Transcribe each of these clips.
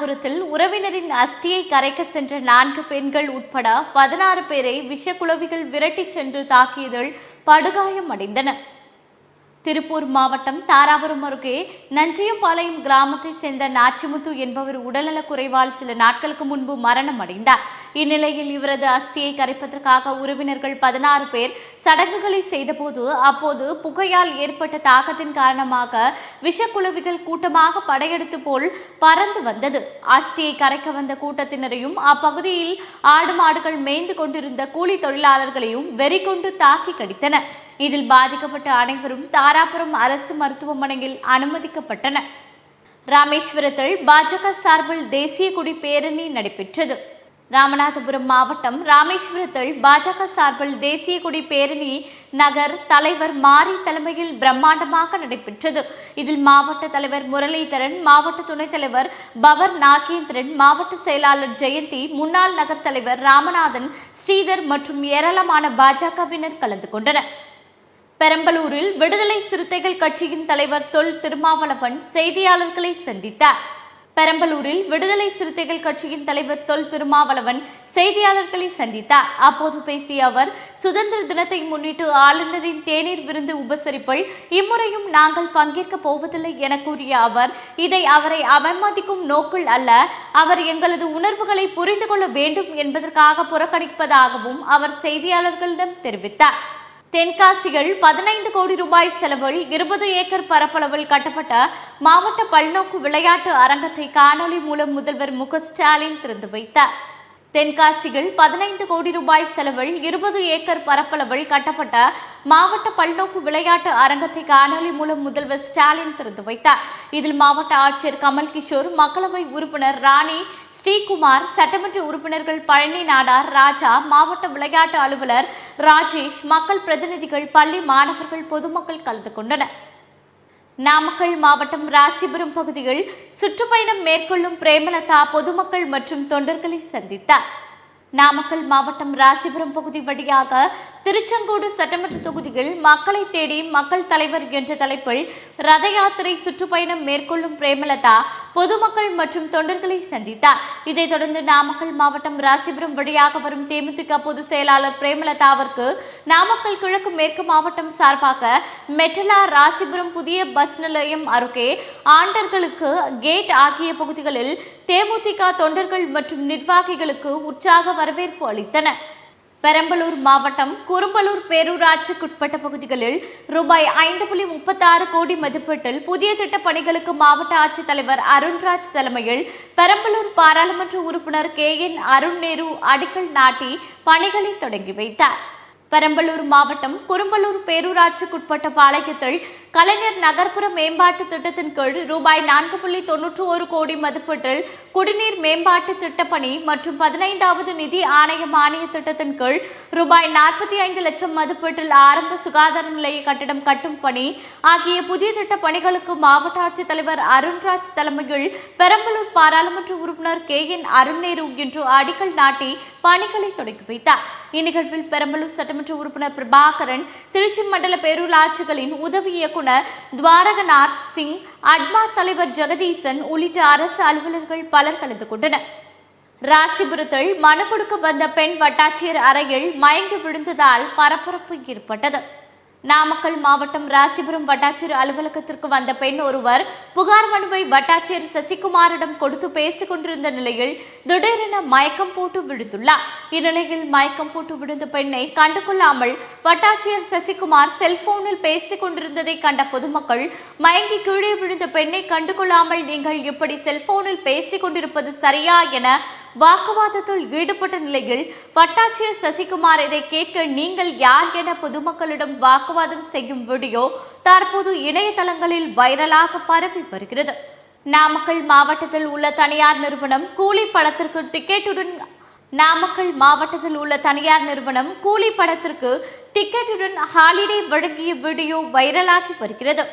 செய்திகள் உறவினரின் அஸ்தியை கரைக்க சென்ற நான்கு பெண்கள் உட்பட பதினாறு பேரை விஷக்குழவிகள் விரட்டிச் சென்று தாக்கியதில் படுகாயம் அடைந்தனர் திருப்பூர் மாவட்டம் தாராபுரம் அருகே நஞ்சியம்பாளையம் கிராமத்தைச் சேர்ந்த நாச்சிமுத்து என்பவர் உடல்நலக் குறைவால் சில நாட்களுக்கு முன்பு மரணம் அடைந்தார். இந்நிலையில் இவரது அஸ்தியை கரைப்பதற்காக உறவினர்கள் பதினாறு பேர் சடங்குகளை செய்தபோது அப்போது புகையால் ஏற்பட்ட தாக்கத்தின் காரணமாக விஷக்குழுவிகள் கூட்டமாக படையெடுத்து போல் பறந்து வந்தது. அஸ்தியை கரைக்க வந்த கூட்டத்தினரையும் அப்பகுதியில் ஆடு மாடுகள் மேய்ந்து கொண்டிருந்த கூலி தொழிலாளர்களையும் வெறிகொண்டு தாக்கி கடித்தன. இதில் பாதிக்கப்பட்ட அனைவரும் தாராபுரம் அரசு மருத்துவமனையில் அனுமதிக்கப்பட்டனர். ராமேஸ்வரத்தில் பாஜக சார்பில் தேசிய கொடி பேரணி நடைபெற்றது. ராமநாதபுரம் மாவட்டம் ராமேஸ்வரத்தில் பாஜக சார்பில் தேசிய கொடி பேரணி நகர் தலைவர் மாரி தலைமையில் பிரம்மாண்டமாக நடைபெற்றது. இதில் மாவட்ட தலைவர் முரளிதரன் மாவட்ட துணைத் தலைவர் பவர் நாகேந்திரன் மாவட்ட செயலாளர் ஜெயந்தி முன்னாள் நகர் தலைவர் ராமநாதன் ஸ்ரீதர் மற்றும் ஏராளமான பாஜகவினர் கலந்து கொண்டனர். பெரம்பலூரில் விடுதலை சிறுத்தைகள் கட்சியின் தலைவர் தொல் திருமாவளவன் செய்தியாளர்களை சந்தித்தார். பெரம்பலூரில் விடுதலை சிறுத்தைகள் கட்சியின் தலைவர் தொல் திருமாவளவன் செய்தியாளர்களை சந்தித்தார். அப்போது பேசிய அவர் சுதந்திர தினத்தை முன்னிட்டு ஆளுநரின் தேநீர் விருந்து உபசரிப்பில் இம்முறையும் நாங்கள் பங்கேற்க போவதில்லை என கூறிய அவர் இதை அவரை அவமதிக்கும் நோக்கில் அல்ல அவர் எங்களது உணர்வுகளை புரிந்து கொள்ள வேண்டும் என்பதற்காக புறக்கணிப்பதாகவும் அவர் செய்தியாளர்களிடம் தெரிவித்தார். தென்காசிகள் பதினைந்து கோடி ரூபாய் செலவில் இருபது ஏக்கர் பரப்பளவில் கட்டப்பட்ட மாவட்ட பல்நோக்கு விளையாட்டு அரங்கத்தை காணொலி மூலம் முதல்வர் மு ஸ்டாலின் திறந்து வைத்தார். தென்காசிகள் பதினைந்து கோடி ரூபாய் செலவில் இருபது ஏக்கர் பரப்பளவில் கட்டப்பட்ட மாவட்ட பல்நோக்கு விளையாட்டு அரங்கத்தை காணொலி மூலம் முதல்வர் ஸ்டாலின் திறந்து வைத்தார். இதில் மாவட்ட ஆட்சியர் கமல் கிஷோர் மக்களவை உறுப்பினர் ராணி ஸ்ரீகுமார் சட்டமன்ற உறுப்பினர்கள் பழனி நாடார் ராஜா மாவட்ட விளையாட்டு அலுவலர் ராஜேஷ் மக்கள் பிரதிநிதிகள் பள்ளி மாணவர்கள் பொதுமக்கள் கலந்து கொண்டனர். நாமக்கல் மாவட்டம் ராசிபுரம் பகுதியில் சுற்றுப்பயணம் மேற்கொள்ளும் பிரேமலதா பொதுமக்கள் மற்றும் தொண்டர்களை சந்தித்தார். நாமக்கல் மாவட்டம் ராசிபுரம் பகுதி வழியாக திருச்செங்கோடு சட்டமன்ற தொகுதியில் மக்களை தேடி மக்கள் தலைவர் என்ற தலைப்பில் ரத யாத்திரை சுற்றுப்பயணம் மேற்கொள்ளும் பிரேமலதா பொதுமக்கள் மற்றும் தொண்டர்களை சந்தித்தார். இதைத் தொடர்ந்து நாமக்கல் மாவட்டம் ராசிபுரம் வழியாக வரும் தேமுதிக பொதுச் செயலாளர் பிரேமலதாவிற்கு நாமக்கல் கிழக்கு மேற்கு மாவட்டம் சார்பாக மெட்டலா ராசிபுரம் புதிய பஸ் நிலையம் அருகே ஆண்டர்களுக்கு கேட் ஆகிய பகுதிகளில் தேமுதிக தொண்டர்கள் மற்றும் நிர்வாகிகளுக்கு உற்சாக வரவேற்பு அளித்தனர். பெரம்பலூர் மாவட்டம் குரும்பலூர் பேரூராட்சிக்குட்பட்ட பகுதிகளில் ரூபாய் ஐந்து புள்ளி முப்பத்தாறு கோடி மதிப்பீட்டில் புதிய திட்டப் பணிகளுக்கு மாவட்ட ஆட்சித்தலைவர் அருண்ராஜ் தலைமையில் பெரம்பலூர் பாராளுமன்ற உறுப்பினர் கே என் அருண் நேரு அடிக்கல் நாட்டி பணிகளை தொடங்கி வைத்தார். பெரம்பலூர் மாவட்டம் குரும்பலூர் பேரூராட்சிக்குட்பட்ட பாளையத்தில் கலைஞர் நகர்ப்புற மேம்பாட்டு திட்டத்தின் கீழ் ரூபாய் நான்கு புள்ளி தொன்னூற்று ஒரு கோடி மதிப்பீட்டில் குடிநீர் மேம்பாட்டு திட்டப்பணி மற்றும் பதினைந்தாவது நிதி ஆணைய மானிய திட்டத்தின் கீழ் ரூபாய் நாற்பத்தி ஐந்து லட்சம் மதிப்பீட்டில் ஆரம்ப சுகாதார நிலைய கட்டிடம் கட்டும் பணி ஆகிய புதிய திட்ட பணிகளுக்கு மாவட்ட ஆட்சித்தலைவர் அருண்ராஜ் தலைமையில் பெரம்பலூர் பாராளுமன்ற உறுப்பினர் கே என் அருண்நேரு இன்று அடிக்கல் நாட்டி பணிகளை தொடங்கி வைத்தார். இந்நிகழ்வில் பெரம்பலூர் சட்டமன்ற உறுப்பினர் பிரபாகரன் திருச்சி மண்டல பேரூராட்சிகளின் உதவி இயக்குனர் துவாரகநாத் சிங் அட்மா தலைவர் ஜெகதீசன் உள்ளிட்ட அரசு அலுவலர்கள் பலர் கலந்து கொண்டனர். ராசிபுரத்தில் மனு கொடுக்க வந்த பெண் வட்டாட்சியர் அறையில் மயங்கி விழுந்ததால் பரபரப்பு ஏற்பட்டது. நாமக்கல் மாவட்டம் ராசிபுரம் வட்டாட்சியர் அலுவலகத்திற்கு வந்த பெண் ஒருவர் புகார் மனுவை வட்டாட்சியர் சசிகுமாரிடம் கொடுத்து பேசிக் கொண்டிருந்த நிலையில் திடீரென மயக்கம் போட்டு விழுந்துள்ளார். இந்நிலையில் மயக்கம் போட்டு விழுந்த பெண்ணை கண்டுகொள்ளாமல் வட்டாட்சியர் சசிகுமார் செல்போனில் பேசிக் கொண்டிருந்ததை கண்ட பொதுமக்கள் மயங்கி கீழே விழுந்த பெண்ணை கண்டுகொள்ளாமல் நீங்கள் இப்படி செல்போனில் பேசிக் கொண்டிருப்பது சரியா? என வாக்குவாதத்தில் ஈடுபட்ட நிலையில் வட்டாட்சியர் சசிகுமார் இதை கேட்க நீங்கள் யார்? என பொதுமக்களிடம் வாக்குவாதம் செய்யும் வீடியோ தற்போது இணையதளங்களில் வைரலாக பரவி வருகிறது. நாமக்கல் மாவட்டத்தில் உள்ள தனியார் நிறுவனம் கூலி படத்திற்கு டிக்கெட்டுடன் நாமக்கல் மாவட்டத்தில் உள்ள தனியார் நிறுவனம் கூலி படத்திற்கு டிக்கெட்டுடன் ஹாலிடே வழங்கிய வீடியோ வைரலாகி வருகிறது.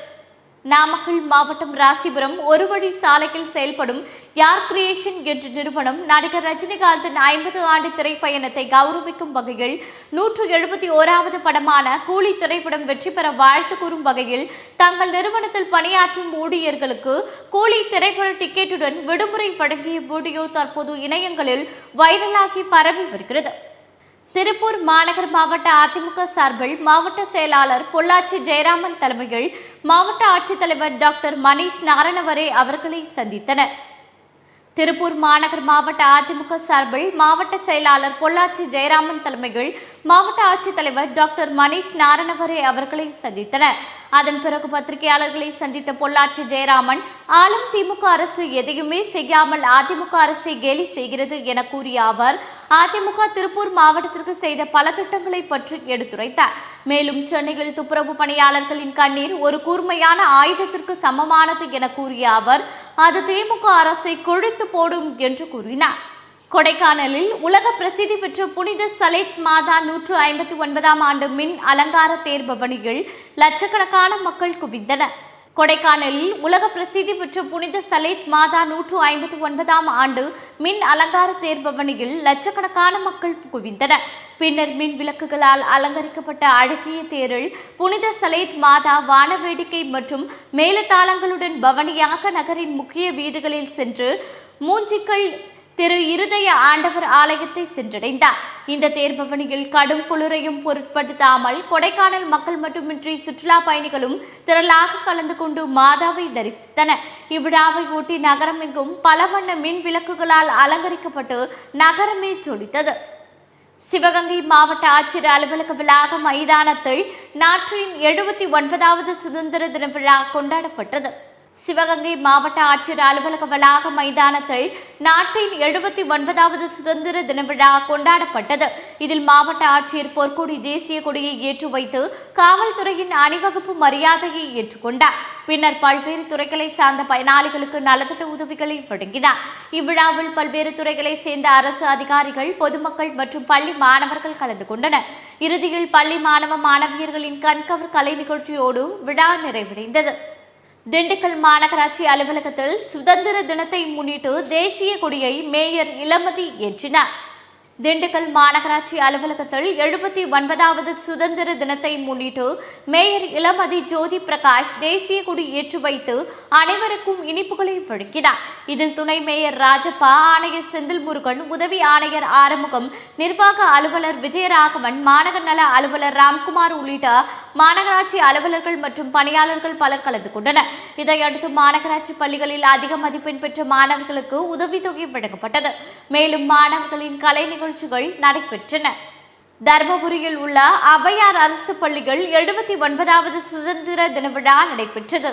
நாமக்கல் மாவட்டம் ராசிபுரம் ஒரு வழி சாலையில் செயல்படும் யார் கிரியேஷன் என்ற நிறுவனம் நடிகர் ரஜினிகாந்தின் ஐம்பது ஆண்டு திரைப்பயணத்தை கௌரவிக்கும் வகையில் நூற்று எழுபத்தி ஓராவது படமான கூலி திரைப்படம் வெற்றி பெற வாழ்த்து கூறும் வகையில் தங்கள் நிறுவனத்தில் பணியாற்றும் ஊழியர்களுக்கு கூலி திரைப்பட டிக்கெட்டுடன் விடுமுறை வழங்கிய வீடியோ தற்போது இணையங்களில் வைரலாகி பரவி வருகிறது. திருப்பூர் மாநகர் மாவட்ட அதிமுக சார்பில் மாவட்ட செயலாளர் பொள்ளாச்சி ஜெயராமன் தலைமையில் மாவட்ட ஆட்சித்தலைவர் டாக்டர் மணீஷ் நாரணவரே அவர்களை சந்தித்தனர். திருப்பூர் மாநகர் மாவட்ட அதிமுக சார்பில் மாவட்ட செயலாளர் பொள்ளாச்சி ஜெயராமன் தலைமையில் மாவட்ட ஆட்சித்தலைவர் டாக்டர் மணீஷ் நாரணவரே அவர்களை சந்தித்தனர். அதன் பிறகு பத்திரிகையாளர்களை சந்தித்த பொள்ளாச்சி ஜெயராமன் ஆளும் திமுக அரசு எதையுமே செய்யாமல் அதிமுக அரசை கேலி செய்கிறது என கூறிய அவர் அதிமுக திருப்பூர் மாவட்டத்திற்கு செய்த பல திட்டங்களை பற்றி எடுத்துரைத்தார். மேலும் சென்னையில் துப்புரவு பணியாளர்களின் கண்ணீர் ஒரு கூர்மையான ஆயுதத்திற்கு சமமானது என கூறிய அவர் அது திமுக அரசை கொழித்து போடும் என்று கூறினார். கொடைக்கானலில் உலக பிரசித்தி பெற்ற புனித சலேத் மாதா நூற்று ஐம்பத்தி ஒன்பதாம் ஆண்டு மின் அலங்கார தேர் பவனியில் லட்சக்கணக்கான மக்கள் குவிந்தனர். கொடைக்கானலில் உலக பிரசித்தி பெற்ற புனித சலைத் மாதா நூற்று ஐம்பத்தி ஒன்பதாம் ஆண்டு மின் அலங்கார தேர் பவனியில் லட்சக்கணக்கான மக்கள் குவிந்தனர். பின்னர் மின் விளக்குகளால் அலங்கரிக்கப்பட்ட அழகிய தேரில் புனித சலேத் மாதா வான வேடிக்கை மற்றும் மேலதாளங்களுடன் பவனியாக நகரின் முக்கிய வீதிகளில் சென்று மூஞ்சிக்கள் திரு இருதய ஆண்டவர் ஆலயத்தை சென்றடைந்தார். இந்த தேர்பவனியில் கடும் குளிரையும் பொருட்படுத்தாமல் கொடைக்கானல் மக்கள் மட்டுமின்றி சுற்றுலா பயணிகளும் திரளாக கலந்து கொண்டு மாதாவை தரிசித்தனர். இவ்விழாவை ஒட்டி நகரமெங்கும் பல வண்ண மின் விளக்குகளால் அலங்கரிக்கப்பட்டு நகரமே ஜொலித்தது. சிவகங்கை மாவட்ட ஆட்சியர் அலுவலக வளாக மைதானத்தில் நாட்டின் எழுபத்தி ஒன்பதாவது சுதந்திர தின விழா கொண்டாடப்பட்டது. சிவகங்கை மாவட்ட ஆட்சியர் அலுவலக வளாக மைதானத்தில் நாட்டின் எழுபத்தி ஒன்பதாவது சுதந்திர தின விழா கொண்டாடப்பட்டது. இதில் மாவட்ட ஆட்சியர் பொற்கொடி தேசிய கொடியை ஏற்றி வைத்து காவல்துறையின் அணிவகுப்பு மரியாதையை ஏற்றுக்கொண்டார். பின்னர் பல்வேறு துறைகளை சார்ந்த பயனாளிகளுக்கு நலத்திட்ட உதவிகளை வழங்கினார். இவ்விழாவில் பல்வேறு துறைகளை சேர்ந்த அரசு அதிகாரிகள் பொதுமக்கள் மற்றும் பள்ளி மாணவர்கள் கலந்து கொண்டனர். இறுதியில் பள்ளி மாணவ மாணவியர்களின் கண்கவர் கலை நிகழ்ச்சியோடு விழா நிறைவடைந்தது. திண்டுக்கல் மாநகராட்சி அலுவலகத்தில் சுதந்திர தினத்தை முன்னிட்டு தேசிய கொடியை மேயர் இளமதி ஏற்றினார். திண்டுக்கல் மாநகராட்சி அலுவலகத்தில் எழுபத்தி ஒன்பதாவது சுதந்திர தினத்தை முன்னிட்டு மேயர் இளமதி ஜோதி பிரகாஷ் தேசிய கொடி ஏற்றி வைத்து அனைவருக்கும் இனிப்புகளை வழங்கினார். இதில் துணை மேயர் ராஜப்பா ஆணையர் செந்தில் முருகன் உதவி ஆணையர் ஆறுமுகம் நிர்வாக அலுவலர் விஜயராகவன் மாநகர் நல அலுவலர் ராம்குமார் உள்ளிட்ட மாநகராட்சி அலுவலர்கள் மற்றும் பணியாளர்கள் பலர் கலந்து கொண்டனர். இதையடுத்து மாநகராட்சி பள்ளிகளில் அதிக மதிப்பெண் பெற்ற மாணவர்களுக்கு உதவித்தொகை வழங்கப்பட்டது. மேலும் மாணவர்களின் கலை நிகழ்ச்சிகள் நடைபெற்றன. தர்மபுரியில் உள்ள அவையார் அரசு பள்ளிகள் எழுபத்தி ஒன்பதாவது சுதந்திர தின விழா நடைபெற்றது.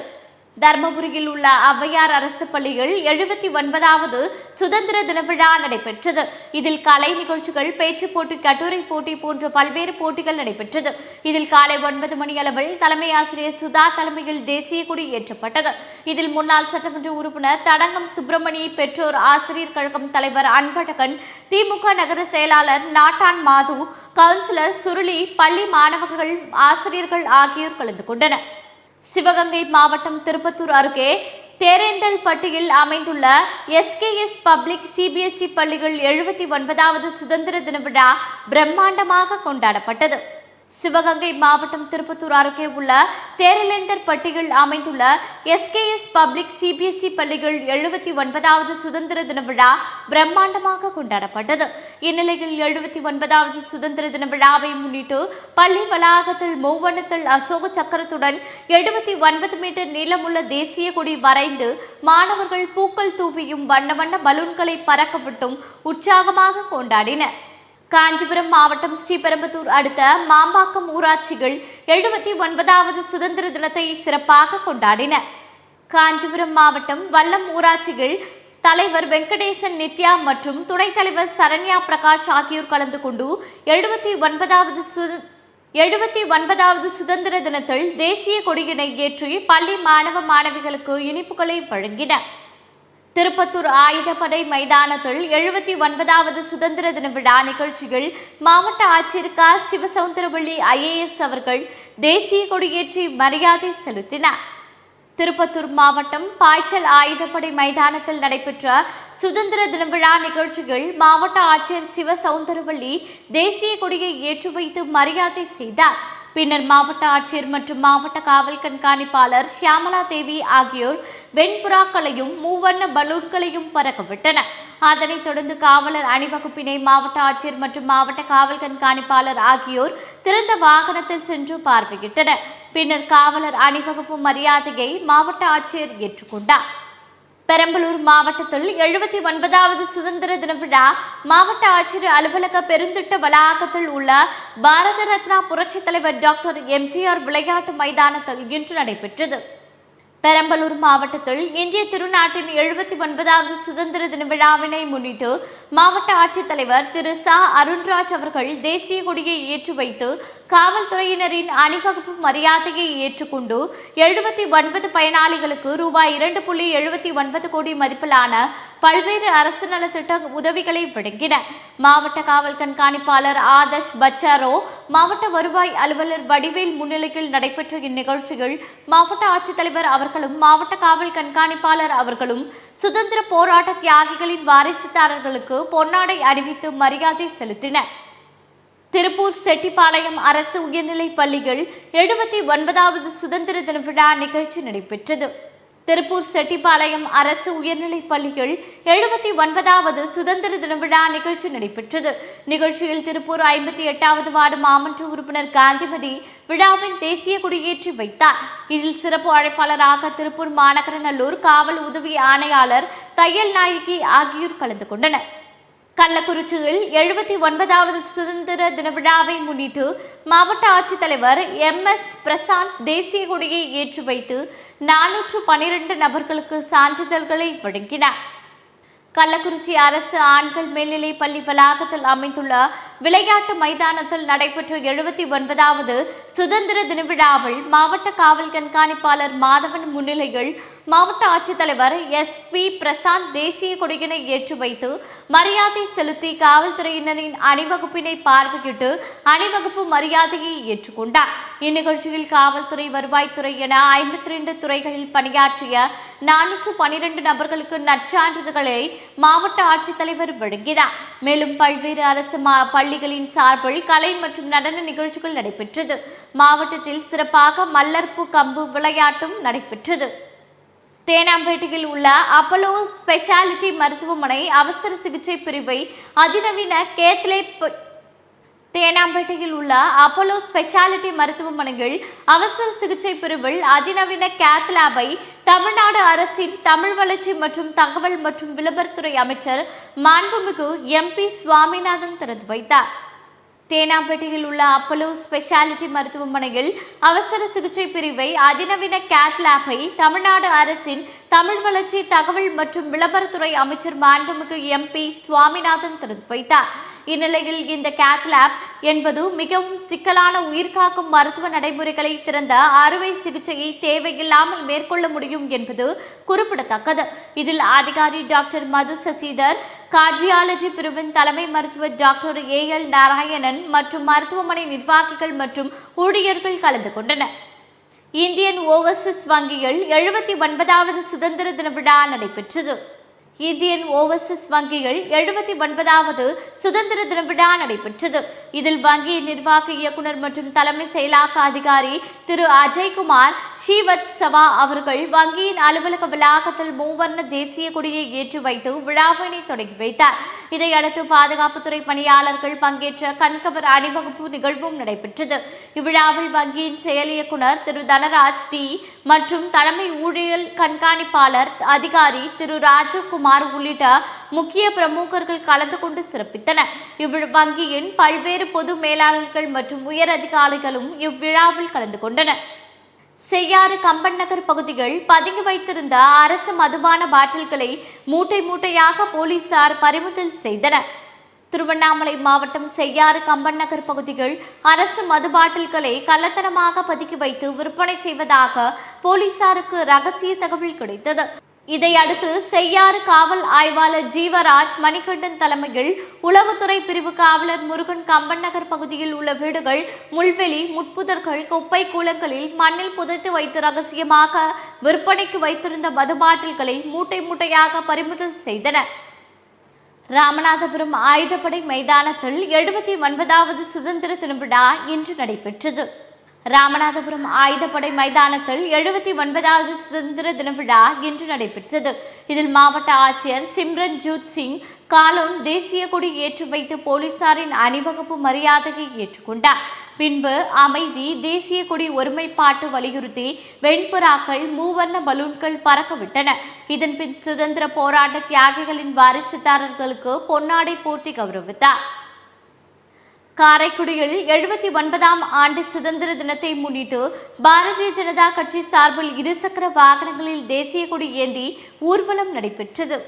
தர்மபுரியில் உள்ள ஔவையார் அரசு பள்ளியில் எழுபத்தி ஒன்பதாவது சுதந்திர தின விழா நடைபெற்றது. இதில் கலை நிகழ்ச்சிகள் பேச்சு போட்டி கட்டுரை போட்டி போன்ற பல்வேறு போட்டிகள் நடைபெற்றது. இதில் காலை ஒன்பது மணி அளவில் தலைமை ஆசிரியர் சுதா தலைமையில் தேசிய கொடி ஏற்றப்பட்டது. இதில் முன்னாள் சட்டமன்ற உறுப்பினர் தடங்கம் சுப்பிரமணி பெற்றோர் ஆசிரியர் கழகம் தலைவர் அன்பழகன் திமுக நகர செயலாளர் நாட்டான் மாது கவுன்சிலர் சுருளி பள்ளி மாணவர்கள் ஆசிரியர்கள் ஆகியோர் கலந்து கொண்டனர். சிவகங்கை மாவட்டம் திருப்பத்தூர் அருகே தேரேந்தல் பட்டியில் அமைந்துள்ள எஸ்கேஎஸ் பப்ளிக் சிபிஎஸ்இ பள்ளிகள் எழுபத்தி ஒன்பதாவது சுதந்திர தின விழா பிரம்மாண்டமாக கொண்டாடப்பட்டது. சிவகங்கை மாவட்டம் திருப்பத்தூர் அருகே உள்ள தேரலேந்தர் பட்டியில் அமைந்துள்ள எஸ்கேஎஸ் பப்ளிக் சிபிஎஸ்இ பள்ளிகள் எழுபத்தி ஒன்பதாவது சுதந்திர தின விழா பிரம்மாண்டமாக கொண்டாடப்பட்டது. இந்நிலையில் எழுபத்தி ஒன்பதாவது சுதந்திர தின விழாவை முன்னிட்டு பள்ளி வளாகத்தில் மூவண்ணத்தில் அசோக சக்கரத்துடன் எழுபத்தி ஒன்பது மீட்டர் நீளமுள்ள தேசிய கொடி வரைந்து மாணவர்கள் பூக்கள் தூவியும் வண்ண வண்ண பலூன்களை பறக்கவிட்டும் உற்சாகமாக கொண்டாடினர் காஞ்சிபுரம் மாவட்டம் ஸ்ரீபெரும்புத்தூர் அடுத்த மாம்பாக்கம் ஊராட்சிகள் எழுபத்தி ஒன்பதாவது சுதந்திர தினத்தை சிறப்பாக கொண்டாடின. காஞ்சிபுரம் மாவட்டம் வல்லம் ஊராட்சிகள் தலைவர் வெங்கடேசன் நித்யா மற்றும் துணைத் தலைவர் சரண்யா பிரகாஷ் ஆகியோர் கலந்து கொண்டு எழுபத்தி ஒன்பதாவது எழுபத்தி ஒன்பதாவது சுதந்திர தினத்தில் தேசிய கொடியினை ஏற்றி பள்ளி மாணவ மாணவிகளுக்கு இனிப்புகளை வழங்கினர் திருப்பத்தூர் ஆயுதப்படை மைதானத்தில் எழுபத்தி ஒன்பதாவது சுதந்திர தின விழா நிகழ்ச்சியில் மாவட்ட ஆட்சியர் க சிவசவுந்தரவள்ளி ஐஏஎஸ் அவர்கள் தேசிய கொடியேற்றி மரியாதை செலுத்தினார். திருப்பத்தூர் மாவட்டம் பாய்ச்சல் ஆயுதப்படை மைதானத்தில் நடைபெற்ற சுதந்திர தின விழா நிகழ்ச்சியில் மாவட்ட ஆட்சியர் சிவசௌந்தரவள்ளி தேசிய கொடியை ஏற்றி வைத்து மரியாதை செய்தார். பின்னர் மாவட்ட ஆட்சியர் மற்றும் மாவட்ட காவல் கண்காணிப்பாளர் ஷியாமலா தேவி ஆகியோர் வெண்புறாக்களையும் மூவண்ண பலூன்களையும் பறக்கவிட்டனர் அதனைத் தொடர்ந்து காவலர் அணிவகுப்பினை மாவட்ட ஆட்சியர் மற்றும் மாவட்ட காவல் கண்காணிப்பாளர் ஆகியோர் திறந்த வாகனத்தில் சென்று பார்வையிட்டனர். பின்னர் காவலர் அணிவகுப்பு மரியாதையை மாவட்ட ஆட்சியர் ஏற்றுக்கொண்டார். பெரம்பலூர் மாவட்டத்தில் எழுபத்தி ஒன்பதாவது சுதந்திர தின விழா மாவட்ட ஆட்சியர் அலுவலக பெருந்திட்ட வளாகத்தில் உள்ள பாரத ரத்னா புரட்சித் தலைவர் டாக்டர் எம்ஜிஆர் விளையாட்டு மைதானத்தில் இன்று நடைபெற்றது. பெரம்பலூர் மாவட்டத்தில் இந்திய திருநாட்டின் எழுபத்தி ஒன்பதாவது சுதந்திர தின விழாவினை முன்னிட்டு மாவட்ட ஆட்சித்தலைவர் திரு சா. அருண்ராஜ் அவர்கள் தேசிய கொடியை ஏற்றி வைத்து காவல்துறையினரின் அணிவகுப்பு மரியாதையை ஏற்றுக்கொண்டு எழுபத்தி ஒன்பது பயனாளிகளுக்கு ரூபாய் இரண்டு புள்ளி எழுபத்தி ஒன்பது கோடி மதிப்பிலான பல்வேறு அரசு நலத்திட்ட உதவிகளை வழங்கினர் மாவட்ட காவல் கண்காணிப்பாளர் ஆதர்ஷ் பச்சாரோ மாவட்ட வருவாய் அலுவலர் வடிவேல் முன்னிலையில் நடைபெற்ற இந்நிகழ்ச்சியில் மாவட்ட ஆட்சித்தலைவர் அவர்களும் மாவட்ட காவல் கண்காணிப்பாளர் அவர்களும் சுதந்திர போராட்ட தியாகிகளின் வாரிசுதாரர்களுக்கு பொன்னாடை அணிவித்து மரியாதை செலுத்தினர். திருப்பூர் செட்டிப்பாளையம் அரசு உயர்நிலைப் பள்ளிகள் எழுபத்தி ஒன்பதாவது சுதந்திர தின விழா நிகழ்ச்சி நடைபெற்றது. திருப்பூர் செட்டிப்பாளையம் அரசு உயர்நிலைப் பள்ளிகள் எழுபத்தி ஒன்பதாவது சுதந்திர தின விழா நிகழ்ச்சி நடைபெற்றது. நிகழ்ச்சியில் திருப்பூர் ஐம்பத்தி எட்டாவது வார்டு மாமன்ற உறுப்பினர் காந்திமதி விழாவின் தேசிய கொடியேற்றி வைத்தார். இதில் சிறப்பு அழைப்பாளராக திருப்பூர் மாநகர நல்லூர் காவல் உதவி ஆணையாளர் தையல் நாயகி ஆகியோர் கலந்து கொண்டனர். கள்ளக்குறிச்சியில் எழுபத்தி ஒன்பதாவது சுதந்திர தின விழாவை முன்னிட்டு மாவட்ட ஆட்சித்தலைவர் எம் எஸ் பிரசாந்த் தேசிய கொடியை ஏற்றி வைத்து நானூற்று பனிரெண்டு நபர்களுக்கு சான்றிதழ்களை வழங்கினார். கள்ளக்குறிச்சி அரசு ஆண்கள் மேல்நிலைப் பள்ளி வளாகத்தில் அமைந்துள்ள விளையாட்டு மைதானத்தில் நடைபெற்ற எழுபத்தி ஒன்பதாவது சுதந்திர தின விழாவில் மாவட்ட காவல் கண்காணிப்பாளர் மாதவன் முன்னிலையில் மாவட்ட ஆட்சித்தலைவர் எஸ் பி பிரசாந்த் தேசிய கொடியினை ஏற்றி வைத்து மரியாதை செலுத்தி காவல்துறையினரின் அணிவகுப்பினை பார்வையிட்டு அணிவகுப்பு மரியாதையை ஏற்றுக்கொண்டார். இந்நிகழ்ச்சியில் காவல்துறை வருவாய்த்துறை என ஐம்பத்தி ரெண்டு துறைகளில் பணியாற்றிய நானூற்று பனிரெண்டு நபர்களுக்கு நற்சான்றிதழ்களை மாவட்ட ஆட்சித்தலைவர் வழங்கினார். மேலும் பல்வேறு அரசு மா பள்ளிகளின் சார்பில் கலை மற்றும் நடன நிகழ்ச்சிகள் நடைபெற்றது. மாவட்டத்தில் சிறப்பாக மல்லர்பு கம்பு விளையாட்டும் நடைபெற்றது. தேனாம்பேட்டையில் உள்ள அப்பலோ ஸ்பெஷாலிட்டி மருத்துவமனை அவசர சிகிச்சை பிரிவை அதிநவீன கேத்லே தேனாம்பேட்டையில் உள்ள அப்போலோ ஸ்பெஷாலிட்டி மருத்துவமனையில் அவசர சிகிச்சை பிரிவில் அதிநவீன கேத் லேபை தமிழ்நாடு அரசின் தமிழ் வளர்ச்சி மற்றும் தகவல் மற்றும் விளம்பரத்துறை அமைச்சர் மாண்புமிகு எம்பி சுவாமிநாதன் திறந்து வைத்தார். தேனாம்பேட்டையில் உள்ள அப்போலோ ஸ்பெஷாலிட்டி மருத்துவமனையில் அவசர சிகிச்சை பிரிவை அதிநவீன கேத்லாபை தமிழ்நாடு அரசின் தமிழ் வளர்ச்சி தகவல் மற்றும் விளம்பரத்துறை அமைச்சர் மாண்புமிகு எம்பி சுவாமிநாதன் திறந்து வைத்தார். இந்நிலையில் இந்த கேத் லேப் என்பது மிகவும் சிக்கலான உயிர்காக்கும் மருத்துவ நடைமுறைகளை திறந்த அறுவை சிகிச்சையை தேவையில்லாமல் மேற்கொள்ள முடியும் என்பது குறிப்பிடத்தக்கது. இதில் அதிகாரி டாக்டர் மது சசிதர் கார்டியாலஜி பிரிவின் தலைமை மருத்துவர் டாக்டர் ஏ எல் நாராயணன் மற்றும் மருத்துவமனை நிர்வாகிகள் மற்றும் ஊழியர்கள் கலந்து கொண்டனர். இந்தியன் ஓவர்சீஸ் வங்கியில் எழுபத்தி ஒன்பதாவது சுதந்திர தின விழா நடைபெற்றது. இந்தியன் ஓவர்சீஸ் வங்கியில் எழுபத்தி ஒன்பதாவது சுதந்திர தின விழா நடைபெற்றது. இதில் வங்கியின் நிர்வாக இயக்குனர் மற்றும் தலைமை செயலாக்க அதிகாரி திரு அஜய்குமார் ஸ்ரீவத் சவா அவர்கள் வங்கியின் அலுவலக வளாகத்தில் மூவர்ண தேசிய கொடியை ஏற்றி வைத்து விழாவினை தொடங்கி வைத்தார். இதையடுத்து பாதுகாப்புத்துறை பணியாளர்கள் பங்கேற்ற கண்கவர் அணிவகுப்பு நிகழ்வும் நடைபெற்றது. இவ்விழாவில் வங்கியின் செயல் இயக்குனர் திரு தனராஜ் டி மற்றும் தலைமை ஊழியல் கண்காணிப்பாளர் அதிகாரி திரு குமார் உள்ளிட்ட முக்கிய பிரமுகர்கள் கலந்து கொண்டு சிறப்பித்தனர். இவ்விழா வங்கியின் பல்வேறு பொது மேலாளர்கள் மற்றும் உயர் அதிகாரிகளும் இவ்விழாவில் கலந்து கொண்டனர். செய்யாறு கம்பன் நகர் பகுதிகள் பதுங்கி வைத்திருந்த அரசு மதுபான பாட்டில்களை மூட்டை மூட்டையாக போலீசார் பறிமுதல் செய்தனர். திருவண்ணாமலை மாவட்டம் செய்யாறு கம்பன் நகர் பகுதிகள் அரசு மது பாட்டில்களை கள்ளத்தனமாக பதுக்கி வைத்து விற்பனை செய்வதாக போலீசாருக்கு ரகசிய தகவல் கிடைத்தது. இதையடுத்து செய்யாறு காவல் ஆய்வாளர் ஜீவராஜ் மணிகண்டன் தலைமையில் உளவுத்துறை பிரிவு காவலர் முருகன் கம்பன் நகர் பகுதியில் உள்ள வீடுகள் முள்வெளி முட்புதர்கள் குப்பை கூலங்களில் மண்ணில் புதைத்து வைத்து ரகசியமாக விற்பனைக்கு வைத்திருந்த மது பாட்டில்களை மூட்டை மூட்டையாக பறிமுதல் செய்தனர் ராமநாதபுரம் ஆயுதப்படை மைதானத்தில் எழுபத்தி ஒன்பதாவது சுதந்திர திருவிழா இன்று நடைபெற்றது. ராமநாதபுரம் ஆயுதப்படை மைதானத்தில் எழுபத்தி ஒன்பதாவது சுதந்திர தின விழா இன்று நடைபெற்றது. இதில் மாவட்ட ஆட்சியர் சிம்ரன்ஜூத் சிங் காலோன் தேசிய கொடி ஏற்றி வைத்து போலீசாரின் அணிவகுப்பு மரியாதையை ஏற்றுக்கொண்டார். பின்பு அமைதி தேசிய கொடி ஒருமைப்பாட்டு வலியுறுத்தி வெண்புறாக்கள் மூவர்ண பலூன்கள் பறக்கவிட்டன. இதன்பின் சுதந்திர போராட்ட தியாகிகளின் வாரிசுதாரர்களுக்கு பொன்னாடை போர்த்தி கௌரவித்தார். காரைக்குடியில் எழுபத்தி ஒன்பதாம் ஆண்டு சுதந்திர தினத்தை முன்னிட்டு பாரதிய ஜனதா கட்சி சார்பில் இருசக்கர வாகனங்களில் தேசிய கொடி ஏந்தி ஊர்வலம் நடைபெற்றது.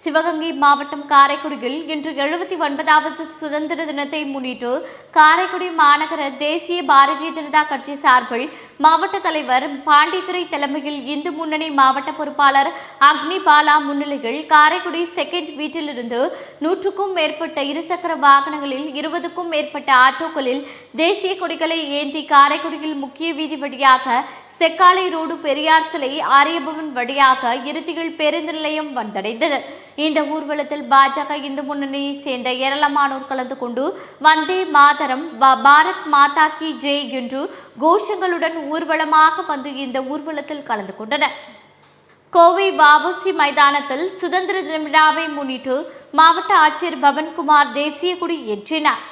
சிவகங்கை மாவட்டம் காரைக்குடியில் இன்று எழுபத்தி ஒன்பதாவது சுதந்திர தினத்தை முன்னிட்டு காரைக்குடி மாநகர தேசிய பாரதிய ஜனதா கட்சி சார்பில் மாவட்ட தலைவர் பாண்டித்துறை தலைமையில் இந்து முன்னணி மாவட்ட பொறுப்பாளர் அக்னி பாலா முன்னிலையில் காரைக்குடி செகண்ட் வீட்டிலிருந்து நூற்றுக்கும் மேற்பட்ட இருசக்கர வாகனங்களில் இருபதுக்கும் மேற்பட்ட ஆட்டோக்களில் தேசிய கொடிகளை ஏந்தி காரைக்குடியில் முக்கிய வீதி வழியாக செக்காலை ரோடு பெரியார் சிலை ஆரியபவன் வழியாக இறுதியில் பேருந்து நிலையம் வந்தடைந்தது. இந்த ஊர்வலத்தில் பாஜக இந்து முன்னணியை சேர்ந்த ஏராளமானோர் கலந்து கொண்டு வந்தே மாதரம் பாரத் மாதா கி ஜெய் என்று கோஷங்களுடன் ஊர்வலமாக வந்து இந்த ஊர்வலத்தில் கலந்து கொண்டனர். கோவை வஉசி மைதானத்தில் சுதந்திர தின விழாவை முன்னிட்டு மாவட்ட ஆட்சியர் பவன்குமார் தேசிய கொடி ஏற்றினார்.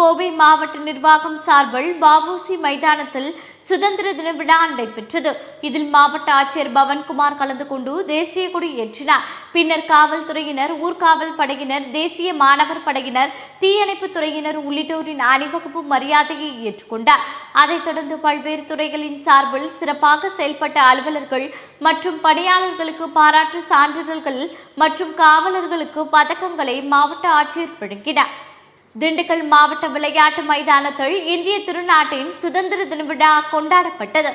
கோவை மாவட்ட நிர்வாகம் சார்பில் வாவுசி மைதானத்தில் சுதந்திர தின விழா நடைபெற்றது. இதில் மாவட்ட ஆட்சியர் பவன்குமார் கலந்து கொண்டு தேசிய கொடி ஏற்றினார். பின்னர் காவல்துறையினர் ஊர்காவல் படையினர் தேசிய மாணவர் படையினர் தீயணைப்பு துறையினர் உள்ளிட்டோரின் அணிவகுப்பு மரியாதையை ஏற்றுக்கொண்டார். அதைத் தொடர்ந்து பல்வேறு துறைகளின் சார்பில் சிறப்பாக செயல்பட்ட அலுவலர்கள் மற்றும் பணியாளர்களுக்கு பாராட்டு சான்றிதழ்கள் மற்றும் காவலர்களுக்கு பதக்கங்களை மாவட்ட ஆட்சியர் வழங்கினார். திண்டுக்கல் மாவட்ட விளையாட்டு மைதானத்தில் இந்திய திருநாட்டின் சுதந்திர தின விழா கொண்டாடப்பட்டது.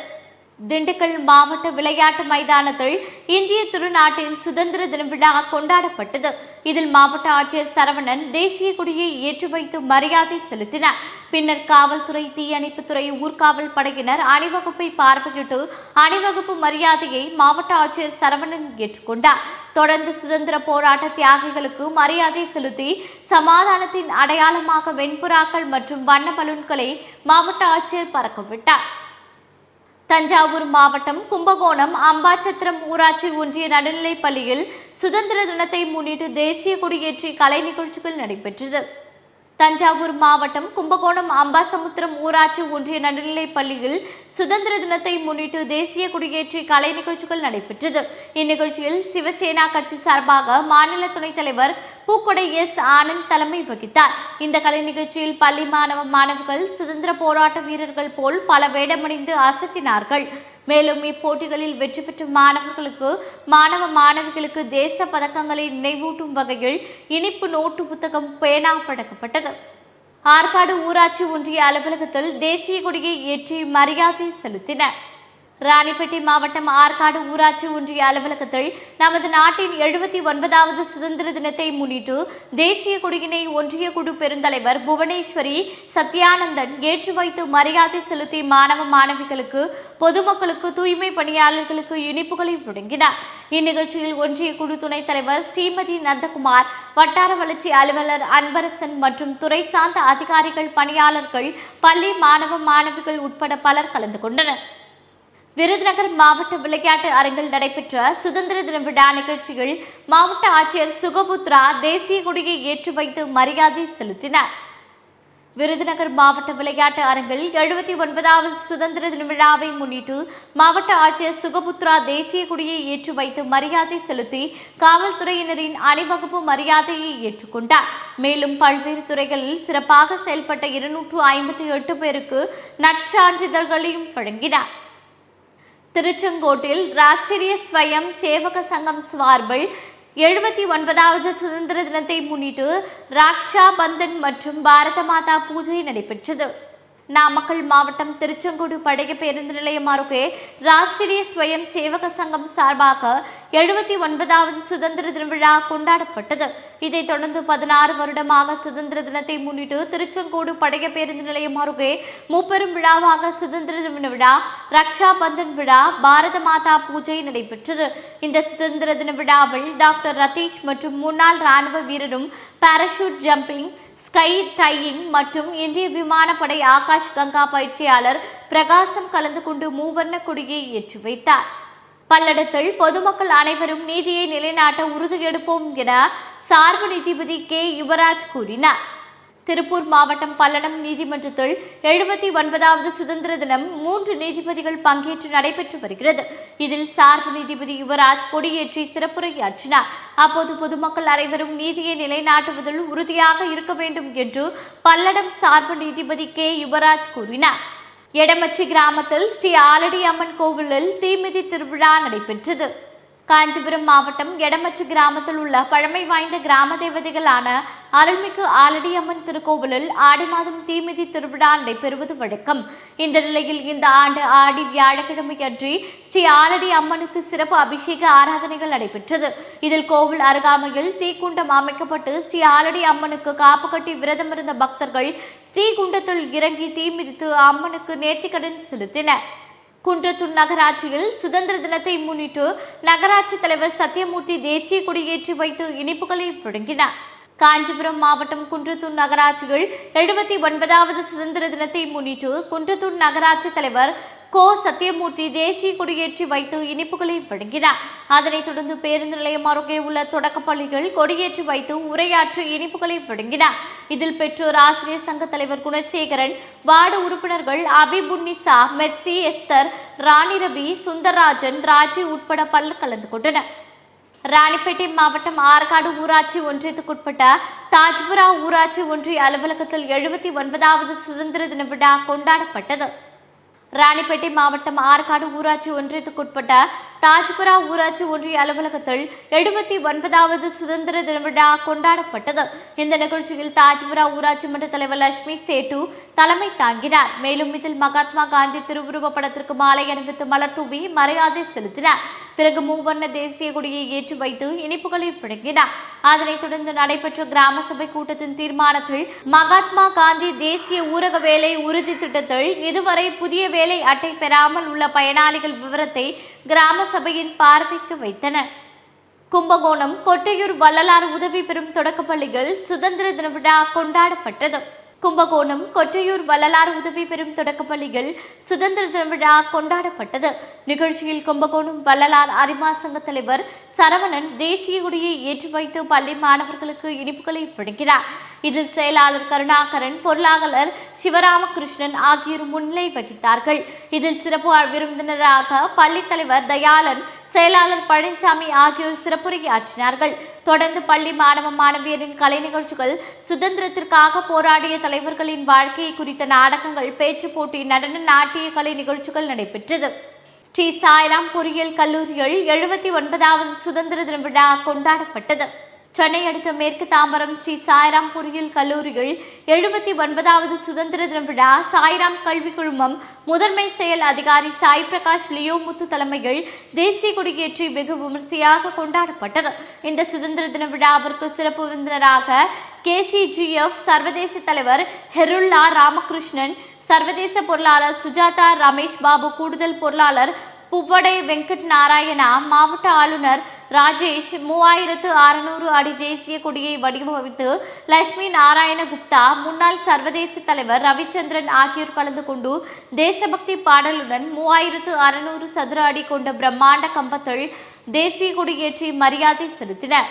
திண்டுக்கல் மாவட்ட விளையாட்டு மைதானத்தில் இந்திய திருநாட்டின் சுதந்திர தின விழா கொண்டாடப்பட்டது. இதில் மாவட்ட ஆட்சியர் சரவணன் தேசிய கொடியை ஏற்றி வைத்து மரியாதை செலுத்தினார். பின்னர் காவல்துறை தீயணைப்புத்துறை ஊர்காவல் படையினர் அணிவகுப்பை பார்வையிட்டு அணிவகுப்பு மரியாதையை மாவட்ட ஆட்சியர் சரவணன் ஏற்றுக்கொண்டார். தொடர்ந்து சுதந்திர போராட்ட தியாகிகளுக்கு மரியாதை செலுத்தி சமாதானத்தின் அடையாளமாக வெண்புறாக்கள் மற்றும் வண்ண பலூன்களை மாவட்ட ஆட்சியர் பறக்கவிட்டார். தஞ்சாவூர் மாவட்டம் கும்பகோணம் அம்பாச்சத்திரம் ஊராட்சி ஒன்றிய நடுநிலைப் பள்ளியில் சுதந்திர தினத்தை முன்னிட்டு தேசிய கொடியேற்றி கலை நிகழ்ச்சிகள் நடைபெற்றது. தஞ்சாவூர் மாவட்டம் கும்பகோணம் அம்பாசமுத்திரம் ஊராட்சி ஒன்றிய நடுநிலைப் பள்ளியில் சுதந்திர தினத்தை முன்னிட்டு தேசிய கொடியேற்றி கலை நிகழ்ச்சிகள் நடைபெற்றது. இந்நிகழ்ச்சியில் சிவசேனா கட்சி சார்பாக மாநில துணைத் தலைவர் பூக்கொடை எஸ் ஆனந்த் தலைமை வகித்தார். இந்த கலை நிகழ்ச்சியில் பள்ளி மாணவ மாணவிகள் சுதந்திர போராட்ட வீரர்கள் போல் பல வேடமணிந்து அசத்தினார்கள் மேலும் இப்போட்டிகளில் வெற்றி பெற்ற மாணவர்களுக்கு மாணவ மாணவிகளுக்கு தேச பதக்கங்களை நினைவூட்டும் வகையில் இனிப்பு நோட்டு புத்தகம் பேனா படைக்கப்பட்டது. ஆற்காடு ஊராட்சி ஒன்றிய அலுவலகத்தில் தேசிய கொடியை ஏற்றி மரியாதை செலுத்தினர். ராணிப்பேட்டை மாவட்டம் ஆற்காடு ஊராட்சி ஒன்றிய அலுவலகத்தில் நமது நாட்டின் எழுபத்தி ஒன்பதாவது சுதந்திர தினத்தை முன்னிட்டு தேசிய கொடியினை ஒன்றிய குழு பெருந்தலைவர் புவனேஸ்வரி சத்யானந்தன் ஏற்றி வைத்து மரியாதை செலுத்தி மாணவ மாணவிகளுக்கு பொதுமக்களுக்கு தூய்மை பணியாளர்களுக்கு இனிப்புகளை வழங்கினார். இந்நிகழ்ச்சியில் ஒன்றிய குழு துணைத் தலைவர் ஸ்ரீமதி நந்தகுமார் வட்டார வளர்ச்சி அலுவலர் அன்பரசன் மற்றும் துறை சார்ந்த அதிகாரிகள் பணியாளர்கள் பள்ளி மாணவ மாணவிகள் உட்பட பலர் கலந்து கொண்டனர். விருதுநகர் மாவட்ட விளையாட்டு அரங்கில் நடைபெற்ற சுதந்திர தின விழா நிகழ்ச்சியில் மாவட்ட ஆட்சியர் சுகபுத்ரா தேசிய கொடியை ஏற்றி வைத்து மரியாதை செலுத்தினார். விருதுநகர் மாவட்ட விளையாட்டு அரங்கில் எழுபத்தி ஒன்பதாவது சுதந்திர தின விழாவை முன்னிட்டு மாவட்ட ஆட்சியர் சுகபுத்ரா தேசிய கொடியை ஏற்றி வைத்து மரியாதை செலுத்தி காவல்துறையினரின் அணிவகுப்பு மரியாதையை ஏற்றுக்கொண்டார். மேலும் பல்வேறு துறைகளில் சிறப்பாக செயல்பட்ட இருநூற்று ஐம்பத்தி எட்டு பேருக்கு நற்சான்றிதழ்களையும் வழங்கினார். திருச்செங்கோட்டில் ராஷ்டிரிய ஸ்வயம் சேவக சங்கம் சார்பில் எழுபத்தி ஒன்பதாவது சுதந்திர தினத்தை முன்னிட்டு ராக்ஷா பந்தன் மற்றும் பாரத மாதா பூஜை நடைபெற்றது. நாமக்கல் மாவட்டம் திருச்செங்கோடு படைய பேருந்து நிலையம் அருகே ராஷ்டிரிய ஸ்வயம் சேவக சங்கம் சார்பாக எழுபத்தி ஒன்பதாவது சுதந்திர தின விழா கொண்டாடப்பட்டது. இதைத் தொடர்ந்து பதினாறு வருடமாக சுதந்திர தினத்தை முன்னிட்டு திருச்செங்கோடு படைய பேருந்து நிலையம் அருகே முப்பெரும் விழாவாக சுதந்திர தின விழா ரக்ஷா பந்தன் விழா பாரத மாதா பூஜை நடைபெற்றது. இந்த சுதந்திர தின விழாவில் டாக்டர் ரதீஷ் மற்றும் முன்னாள் ராணுவ வீரரும் பாராஷூட் ஜம்பிங் ஸ்கை டையிங் மற்றும் இந்திய விமானப்படை ஆகாஷ் கங்கா பயிற்சியாளர் பிரகாசம் கலந்து கொண்டு மூவர்ண கொடியை ஏற்றி வைத்தார். பல்லடத்தில் பொதுமக்கள் அனைவரும் நீதியை நிலைநாட்ட உறுதியெடுப்போம் என சார்பு நீதிபதி கே. யுவராஜ் கூறினார். திருப்பூர் மாவட்டம் பல்லடம் நீதிமன்றத்தில் எழுபத்தி ஒன்பதாவது சுதந்திர தினம் மூன்று நீதிபதிகள் பங்கேற்று நடைபெற்று வருகிறது. இதில் சார்பு நீதிபதி யுவராஜ் கொடியேற்றி சிறப்புரையாற்றினார். அப்போது பொதுமக்கள் அனைவரும் நீதியை நிலைநாட்டுவதில் உறுதியாக இருக்க வேண்டும் என்று பல்லடம் சார்பு நீதிபதி கே. யுவராஜ் கூறினார். எடமச்சி கிராமத்தில் ஸ்ரீ ஆலடி அம்மன் கோவிலில் தீமிதி திருவிழா நடைபெற்றது. காஞ்சிபுரம் மாவட்டம் எடமச்சு கிராமத்தில் உள்ள பழமை வாய்ந்த கிராம தேவதைகளான அருள்மிகு ஆலடியம்மன் திருக்கோவிலில் ஆடி மாதம் தீமிதி திருவிழா நடைபெறுவது வழக்கம். இந்த நிலையில் இந்த ஆண்டு ஆடி வியாழக்கிழமையன்றி ஸ்ரீ ஆலடி அம்மனுக்கு சிறப்பு அபிஷேக ஆராதனைகள் நடைபெற்றது. இதில் கோவில் அருகாமையில் தீக்குண்டம் அமைக்கப்பட்டு ஸ்ரீ ஆலடி அம்மனுக்கு காப்பு கட்டி விரதமிருந்த பக்தர்கள் தீக்குண்டத்தில் இறங்கி தீ மிதித்து அம்மனுக்கு நேர்த்திக்கடன் செலுத்தினர். குன்றத்தூர் நகராட்சியில் சுதந்திர தினத்தை முன்னிட்டு நகராட்சி தலைவர் சத்யமூர்த்தி தேசிய கொடியேற்றி வைத்து இனிப்புகளை வழங்கினார் காஞ்சிபுரம் மாவட்டம் குன்றத்தூர் நகராட்சியில் எழுபத்தி ஒன்பதாவது சுதந்திர தினத்தை முன்னிட்டு குன்றத்தூர் நகராட்சி தலைவர் கோ சத்தியமூர்த்தி தேசிய கொடியேற்றி வைத்து இனிப்புகளை வழங்கினார். அதனைத் தொடர்ந்து பேருந்து நிலையம் அருகே உள்ள தொடக்கப் பள்ளிகள் கொடியேற்றி வைத்து உரையாற்றி இனிப்புகளை வழங்கினார். இதில் பெற்றோர் ஆசிரியர் சங்க தலைவர் குணசேகரன் வார்டு உறுப்பினர்கள் அபிபுன்னிசா மெர்சி எஸ்தர் ராணி ரவி சுந்தரராஜன் ராஜி உட்பட பலர் கலந்து கொண்டனர். ராணிப்பேட்டை மாவட்டம் ஆற்காடு ஊராட்சி ஒன்றியத்துக்குட்பட்ட தாஜ்புரா ஊராட்சி ஒன்றிய அலுவலகத்தில் எழுபத்தி ஒன்பதாவது சுதந்திர தின விழா கொண்டாடப்பட்டது. ராணிப்பேட்டை மாவட்டம் ஆற்காடு ஊராட்சி ஒன்றியத்துக்குட்பட்ட தாஜ்புரா ஊராட்சி ஒன்றிய அலுவலகத்தில் எழுபத்தி ஒன்பதாவது சுதந்திர தின விழா கொண்டாடப்பட்டது. இந்த நிகழ்ச்சியில் தாஜ்புரா ஊராட்சி மன்ற தலைவர் லட்சுமி சேட்டு தலைமை தாங்கினார். மேலும் இதில் மகாத்மா காந்தி திருவுருவ படத்திற்கு மாலை அணிவித்து மலர் தூவி மரியாதை செலுத்தினார். பிறகு மூவர்ண தேசிய கொடியை ஏற்றி வைத்து இனிப்புகளை வழங்கினார். அதனைத் தொடர்ந்து நடைபெற்ற கிராம சபை கூட்டத்தின் தீர்மானத்தில் மகாத்மா காந்தி தேசிய ஊரக வேலை உறுதி திட்டத்தில் இதுவரை புதிய வேலை அட்டை பெறாமல் உள்ள பயனாளிகள் விவரத்தை கிராம சபையின் பார்வைக்கு வைத்தனர் கும்பகோணம் கொட்டையூர் வள்ளலார் உதவி பெறும் தொடக்கப்பள்ளிகள் சுதந்திர தின விழா கொண்டாடப்பட்டது. கும்பகோணம் கொட்டையூர் வள்ளலார் உதவி பெறும் தொடக்கப்பள்ளிகள் சுதந்திர தின விழா கொண்டாடப்பட்டது. நிகழ்ச்சியில் கும்பகோணம் வள்ளலார் அரிமா சங்க தலைவர் சரவணன் தேசிய கொடியை ஏற்றி வைத்து பள்ளி மாணவர்களுக்கு இனிப்புகளை வழங்கினார். இதில் செயலாளர் கருணாகரன் பொருளாளர் சிவராமகிருஷ்ணன் ஆகியோர் முன்னிலை வகித்தார்கள். இதில் சிறப்பு விருந்தினராக பள்ளி தலைவர் தயாளன் செயலாளர் பழனிசாமி ஆகியோர் சிறப்புரையாற்றினார்கள். தொடர்ந்து பள்ளி மாணவ மாணவியரின் கலை நிகழ்ச்சிகள் சுதந்திரத்திற்காக போராடிய தலைவர்களின் வாழ்க்கையை குறித்த நாடகங்கள் பேச்சு போட்டி நடன நாட்டிய கலை நிகழ்ச்சிகள் நடைபெற்றது. ஸ்ரீ சாய்ராம் பொறியியல் கல்லூரியில் எழுபத்தி ஒன்பதாவது சுதந்திர தின விழா கொண்டாடப்பட்டது. சென்னை அடுத்த மேற்கு தாம்பரம் ஸ்ரீ சாய்ராம் பொறியியல் கல்லூரியில் எழுபத்தி ஒன்பதாவது சுதந்திர தின விழா சாய்ராம் கல்விக் குழுமம் முதன்மை செயல் அதிகாரி சாய் பிரகாஷ் லியோ முத்து தலைமையில் தேசிய கொடியேற்றி வெகு விமர்சையாக கொண்டாடப்பட்டது. இந்த சுதந்திர தின விழாவிற்கு சிறப்பு விருந்தினராக கேசிஜிஎஃப் சர்வதேச தலைவர் ஹெருல்லா ராமகிருஷ்ணன் சர்வதேச பொருளாளர் சுஜாதா ரமேஷ் பாபு கூடுதல் பொருளாளர் புவ்வடை வெங்கட் நாராயணா மாவட்ட ஆளுநர் ராஜேஷ் மூவாயிரத்து அறுநூறு அடி தேசிய கொடியை வடிவமைத்து லட்சுமி நாராயண குப்தா முன்னாள் சர்வதேச தலைவர் ரவிச்சந்திரன் ஆகியோர் கலந்து கொண்டு தேசபக்தி பாடலுடன் மூவாயிரத்து அறுநூறு சதுர அடி கொண்ட பிரம்மாண்ட கம்பத்தில் தேசிய கொடியேற்றி மரியாதை செலுத்தினர்.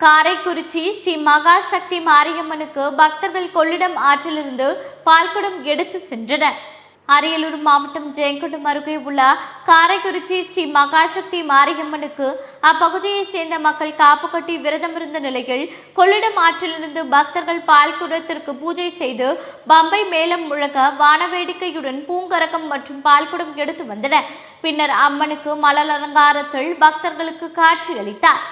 காரைக்குறிச்சி ஸ்ரீ மகா சக்தி மாரியம்மனுக்கு பக்தர்கள் கொள்ளிடம் ஆற்றிலிருந்து பால்குடம் எடுத்து சென்றனர். அரியலூர் மாவட்டம் ஜெயங்கொண்டம் அருகே உள்ள காரைக்குறிச்சி ஸ்ரீ மகாசக்தி மாரியம்மனுக்கு அப்பகுதியைச் சேர்ந்த மக்கள் காப்பு கட்டி விரதமிருந்த நிலையில் கொள்ளிடம் ஆற்றிலிருந்து பக்தர்கள் பால் குடத்திற்கு பூஜை செய்து பம்பை மேளம் முழக்க வானவேடிக்கையுடன் பூங்கரகம் மற்றும் பால்குடம் எடுத்து வந்தனர். பின்னர் அம்மனுக்கு மலர் அலங்காரத்தில் பக்தர்களுக்கு காட்சியளித்தார்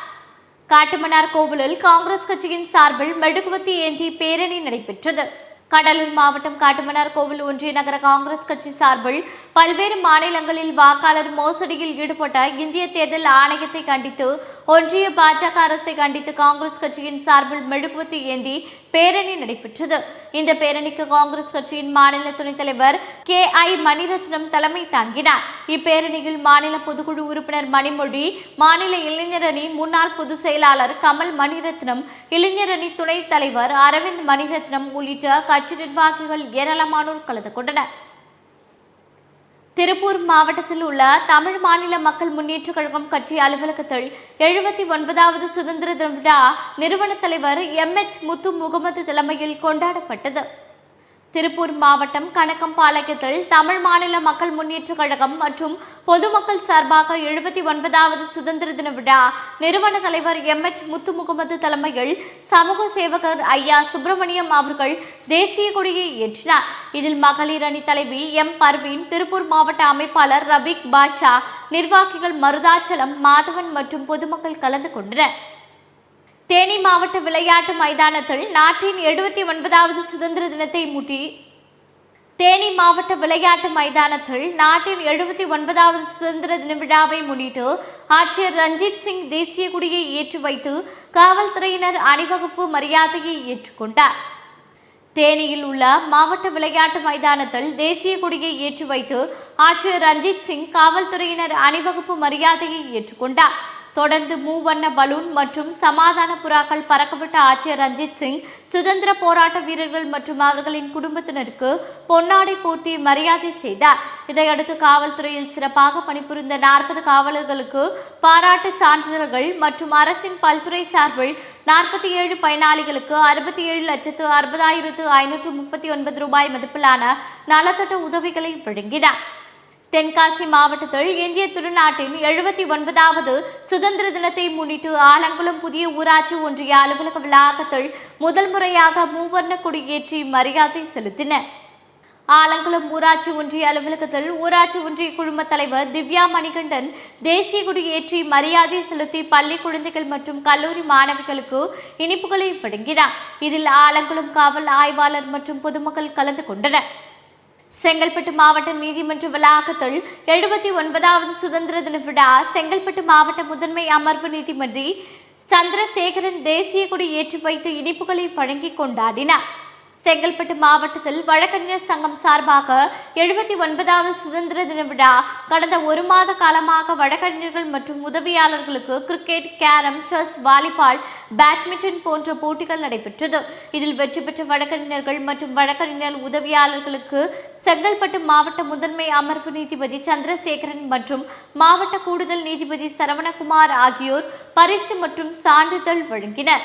காட்டுமன்னார் கோவிலில் காங்கிரஸ் கட்சியின் சார்பில் மெழுகுவத்தி ஏந்தி பேரணி நடைபெற்றது. கடலூர் மாவட்டம் காட்டுமன்னார் கோவில் ஒன்றிய நகர காங்கிரஸ் கட்சி சார்பில் பல்வேறு மாநிலங்களில் வாக்காளர் மோசடியில் ஈடுபட்ட இந்திய தேர்தல் ஆணையத்தை கண்டித்து ஒன்றிய பாஜக அரசை கண்டித்து காங்கிரஸ் கட்சியின் சார்பில் மெழுகுவத்தி ஏந்தி பேரணி நடைபெற்றது. இந்த பேரணிக்கு காங்கிரஸ் கட்சியின் மாநில துணைத் தலைவர் கே. ஐ. மணிரத்னம் தலைமை தாங்கினார். இப்பேரணியில் மாநில பொதுக்குழு உறுப்பினர் மணிமொழி மாநில இளைஞர் அணி முன்னாள் பொதுச் செயலாளர் கமல் மணிரத்னம் இளைஞர் அணி துணைத் தலைவர் அரவிந்த் மணிரத்னம் உள்ளிட்ட கட்சி நிர்வாகிகள் ஏராளமானோர் கலந்து கொண்டனர். திருப்பூர் மாவட்டத்தில் உள்ள தமிழ் மாநில மக்கள் முன்னேற்றக் கழகம் கட்சி அலுவலகத்தில் எழுபத்தி ஒன்பதாவது சுதந்திர தின விழா நிறுவன தலைவர் எம் எச் முத்து முகமது தலைமையில் கொண்டாடப்பட்டது. திருப்பூர் மாவட்டம் கணக்கம்பாளையத்தில் தமிழ் மாநில மக்கள் முன்னேற்றக் கழகம் மற்றும் பொதுமக்கள் சார்பாக எழுபத்தி ஒன்பதாவது சுதந்திர தின விழா நிறுவன தலைவர் எம் எச் முத்து முகமது தலைமையில் சமூக சேவகர் ஐயா சுப்பிரமணியம் அவர்கள் தேசிய கொடியை ஏற்றினார். இதில் மகளிர் அணி தலைவி எம் பர்வீன் திருப்பூர் மாவட்ட அமைப்பாளர் ரபிக் பாஷா நிர்வாகிகள் மருதாச்சலம் மாதவன் மற்றும் பொதுமக்கள் கலந்து கொண்டனர். தேனி மாவட்ட விளையாட்டு மைதானத்தில் நாட்டின் எழுபத்தி ஒன்பதாவது சுதந்திர தினத்தை முட்டி தேனி மாவட்ட விளையாட்டு மைதானத்தில் நாட்டின் எழுபத்தி ஒன்பதாவது சுதந்திர தின விழாவை முன்னிட்டு ஆட்சியர் ரஞ்சித் சிங் தேசிய கொடியை ஏற்றி வைத்து காவல்துறையினர் அணிவகுப்பு மரியாதையை ஏற்றுக்கொண்டார். தேனியில் உள்ள மாவட்ட விளையாட்டு மைதானத்தில் தேசிய கொடியை ஏற்றி வைத்து ஆட்சியர் ரஞ்சித் சிங் காவல்துறையினர் அணிவகுப்பு மரியாதையை ஏற்றுக்கொண்டார். தொடர்ந்து மூவண்ண பலூன் மற்றும் சமாதான புறாக்கள் பறக்கவிட்ட ஆட்சியர் ரஞ்சித் சிங் சுதந்திர போராட்ட வீரர்கள் மற்றும் அவர்களின் குடும்பத்தினருக்கு பொன்னாடை போட்டி மரியாதை செய்தார். இதையடுத்து காவல்துறையில் சிறப்பாக பணிபுரிந்த நாற்பது காவலர்களுக்கு பாராட்டு சான்றிதழ்கள் மற்றும் அரசின் பல்துறை சார்பில் நாற்பத்தி ஏழு பயனாளிகளுக்கு அறுபத்தி ஏழு லட்சத்து அறுபதாயிரத்து ஐநூற்று முப்பத்தி ஒன்பது ரூபாய் மதிப்பிலான நலத்திட்ட உதவிகளை வழங்கினார். தென்காசி மாவட்டத்தில் இந்திய திருநாட்டின் எழுபத்தி ஒன்பதாவது சுதந்திர தினத்தை முன்னிட்டு ஆலங்குளம் புதிய ஊராட்சி ஒன்றிய அலுவலக வளாகத்தில் முதல் முறையாக மூவர்ண கொடியேற்றி மரியாதை செலுத்தினர் ஆலங்குளம் ஊராட்சி ஒன்றிய அலுவலகத்தில் ஊராட்சி ஒன்றிய குழும தலைவர் திவ்யா மணிகண்டன் தேசிய கொடி ஏற்றி மரியாதை செலுத்தி பள்ளி குழந்தைகள் மற்றும் கல்லூரி மாணவிகளுக்கு இனிப்புகளை வழங்கினார். இதில் ஆலங்குளம் காவல் ஆய்வாளர் மற்றும் பொதுமக்கள் கலந்து கொண்டனர். செங்கல்பட்டு மாவட்ட நீதிமன்ற வளாகத்தில் எழுபத்தி ஒன்பதாவது சுதந்திர தின விழா செங்கல்பட்டு மாவட்ட முதன்மை அமர்வு நீதிமன்றி சந்திரசேகரன் தேசிய கொடி ஏற்றி வைத்து இனிப்புகளை வழங்கி கொண்டாடினார் செங்கல்பட்டு மாவட்டத்தில் வழக்கறிஞர் சங்கம் சார்பாக எழுபத்தி ஒன்பதாவது சுதந்திர தின விழா. கடந்த ஒரு மாத காலமாக வழக்கறிஞர்கள் மற்றும் உதவியாளர்களுக்கு cricket carrom chess volleyball badminton போன்ற போட்டிகள் நடைபெற்றது. இதில் வெற்றி பெற்ற வழக்கறிஞர்கள் மற்றும் வழக்கறிஞர் உதவியாளர்களுக்கு செங்கல்பட்டு மாவட்ட முதன்மை அமர்வு நீதிபதி சந்திரசேகரன் மற்றும் மாவட்ட கூடுதல் நீதிபதி சரவணகுமார் ஆகியோர் பரிசு மற்றும் சான்றிதழ் வழங்கினர்.